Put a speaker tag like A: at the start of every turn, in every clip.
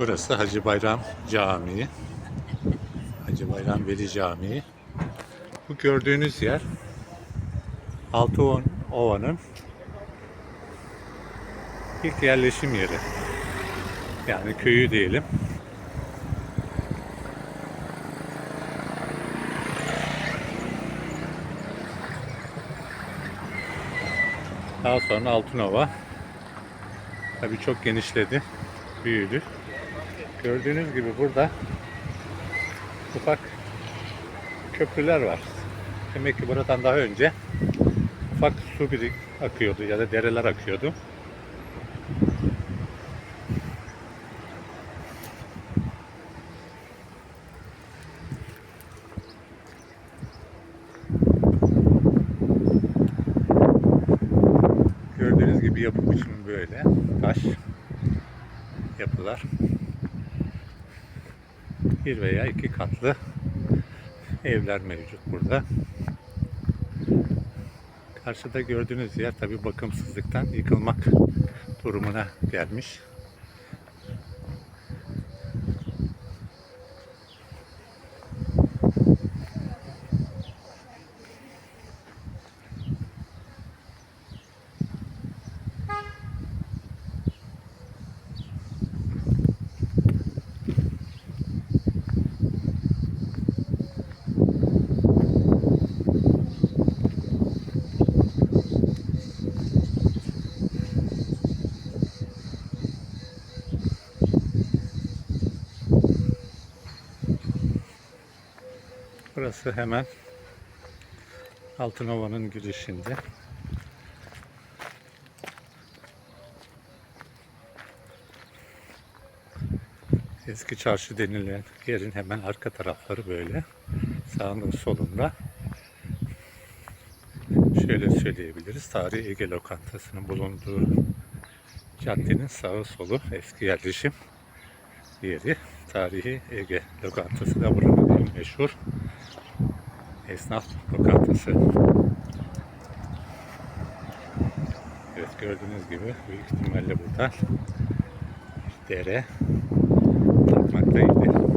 A: Burası Hacı Bayram Camii. Hacı Bayram Veli Camii. Bu gördüğünüz yer Altıova'nın Ova'nın ilk yerleşim yeri. Yani köyü diyelim. Daha sonra Altınova. Tabii çok genişledi, büyüdü. Gördüğünüz gibi burada ufak köprüler var. Demek ki buradan daha önce ufak su birik akıyordu ya da dereler akıyordu. Gördüğünüz gibi yapı biçimi böyle. Taş yapılar. Bir veya iki katlı evler mevcut burada. Karşıda gördüğünüz yer tabi bakımsızlıktan yıkılmak durumuna gelmiş. Burası hemen Altınova'nın girişinde. Eski çarşı denilen yerin hemen arka tarafları böyle. Sağında solunda. Şöyle söyleyebiliriz. Tarihi Ege Lokantası'nın bulunduğu caddenin sağı solu eski yerleşim yeri. Tarihi Ege Lokantası da buranın meşhur esnaf lokantası. Evet gördüğünüz gibi büyük ihtimalle buradan bir dere akmaktaydı.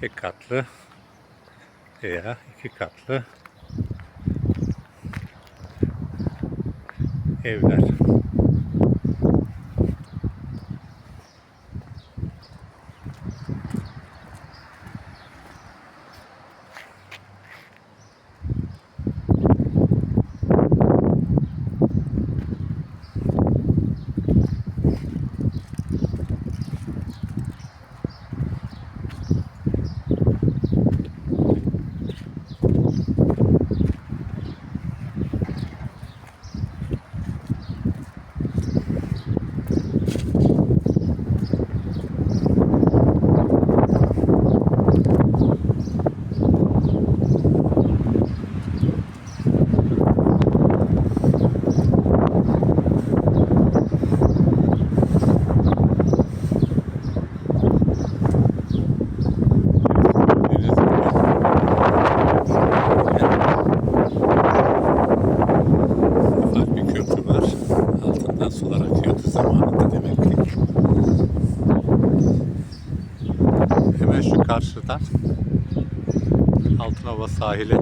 A: Tek katlı veya iki katlı evler. Gördüğünüz gibi ufak bir köprü var. Altından sular akıyordu zamanında demek ki. Hemen şu karşıdan Altınova sahile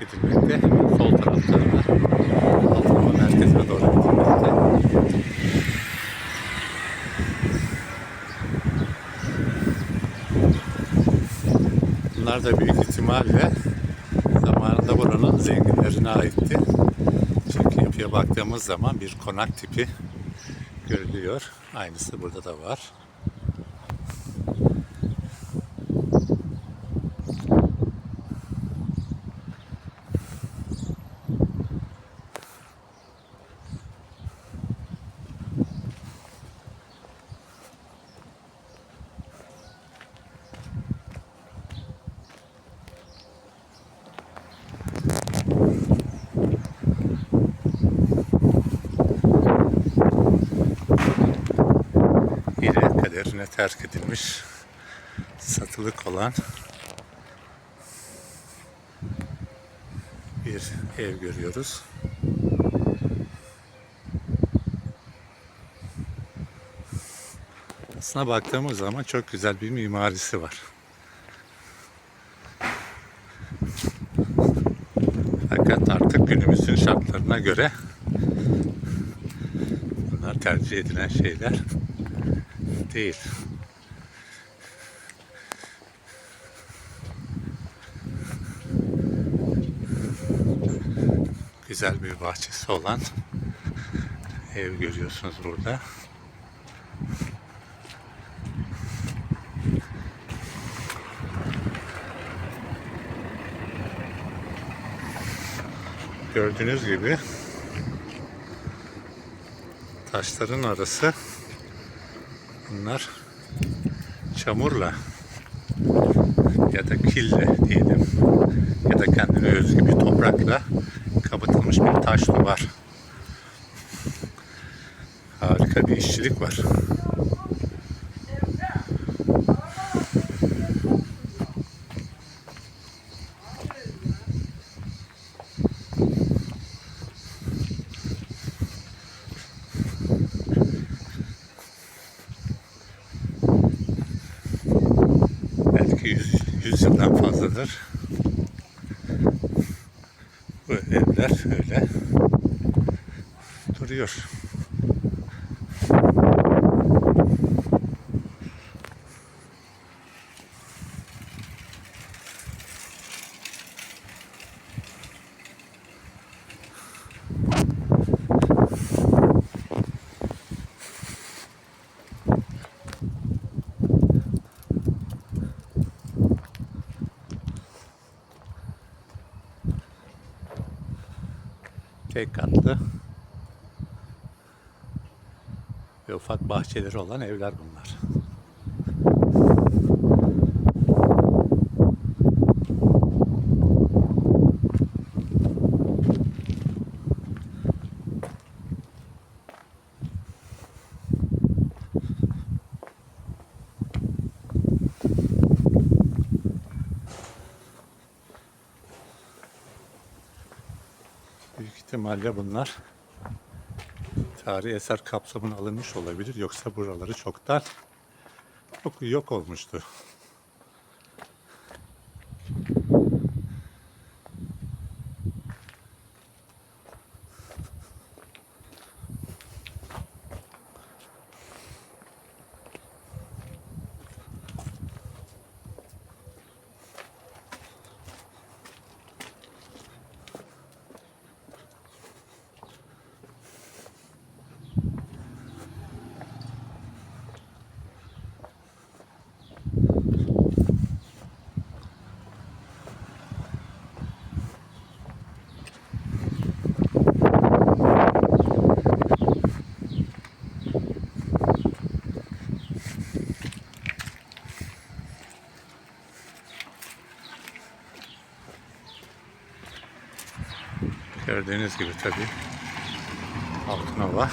A: gidilmekte. Sol tarafta da Altınova merkezine doğru gidilmekte. Bunlar da büyük ihtimalle zamanında buranın zenginlerine aitti. Çünkü yapıya baktığımız zaman bir konak tipi görülüyor. Aynısı burada da var. Terk edilmiş satılık olan bir ev görüyoruz. Aslına baktığımız zaman çok güzel bir mimarisi var. Fakat artık günümüzün şartlarına göre bunlar tercih edilen şeyler değil. Güzel bir bahçesi olan ev görüyorsunuz burada. Gördüğünüz gibi taşların arası bunlar çamurla ya da kille diyelim ya da kendine özgü bir toprakla kapatılmış bir taş duvar. Harika bir işçilik var. Belki 100, 100 yıldan fazladır. Bu evler öyle duruyor. Tek katlı ve ufak bahçeleri olan evler bunlar. Büyük ihtimalle bunlar tarihi eser kapsamına alınmış olabilir. Yoksa buraları çoktan yok, olmuştu. Gördüğünüz gibi tabii Altınova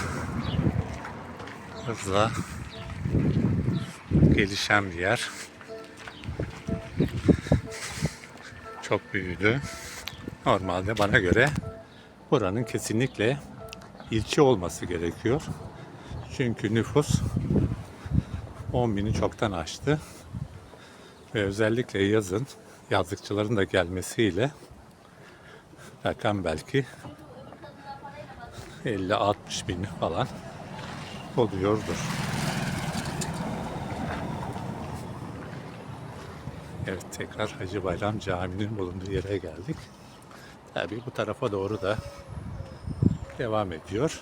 A: hızla gelişen bir yer. Çok büyüdü. Normalde bana göre buranın kesinlikle ilçe olması gerekiyor. Çünkü nüfus 10 bini çoktan aştı. Ve özellikle yazın yazlıkçıların da gelmesiyle rakam belki 50-60 bin falan oluyordur. Evet tekrar Hacı Bayram Camii'nin bulunduğu yere geldik. Tabii bu tarafa doğru da devam ediyor.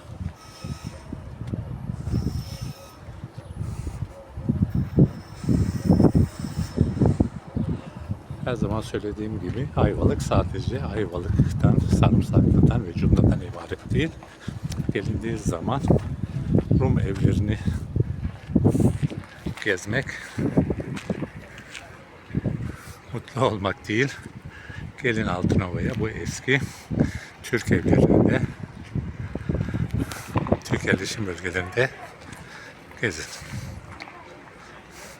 A: Her zaman söylediğim gibi Ayvalık sadece Ayvalık'tan, Sarımsaklı'dan ve Cunda'dan ibaret değil. Gelindiği zaman Rum evlerini gezmek mutlu olmak değil. Gelin Altınova'ya bu eski Türk evlerinde Türk yerleşim bölgelerinde gezin.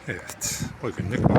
A: Evet, bugünlük bu.